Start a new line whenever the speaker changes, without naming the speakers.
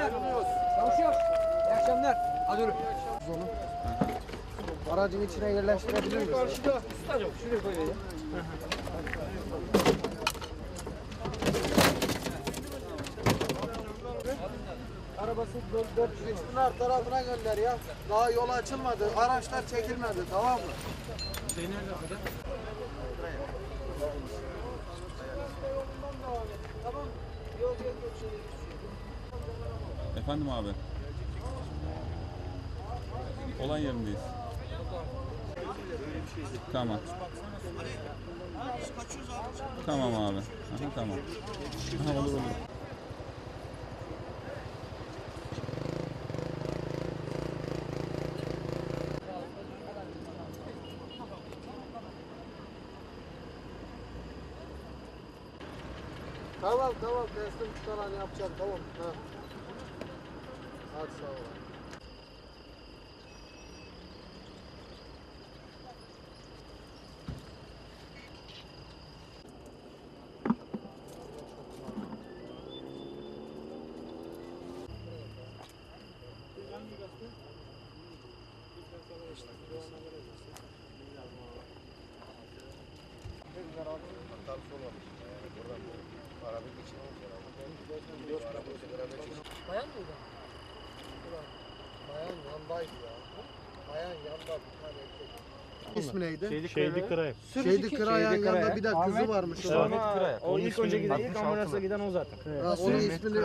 akşamlar. Çalışıyor. İyi akşamlar. Hadi yürü.
Aracın içine yerleştirebilir miyiz?
Karşıda. Ustacım şuraya koy ya.
Arabası dört dört Pınar tarafına gönder ya. Daha yol açılmadı. Araçlar çekilmedi tamam mı?
Efendim abi. Olay yerindeyiz. Tamam. Tamam abi. Aha, tamam. Aha, olur olur.
Tamam tamam teslim tutan yapacağım tamam. Ha. Hadi sağ ol.
Bayan mıydı?
Bayan yandaydı ya. Bayan yanda bir tane erkek. İsmi neydi?
Şeydi Kırayık.
Şeydi Kırayan yanında bir de kızı varmış.
O ilk önce giden, ilk ambulansa giden o zaten.
Ha, onun ismini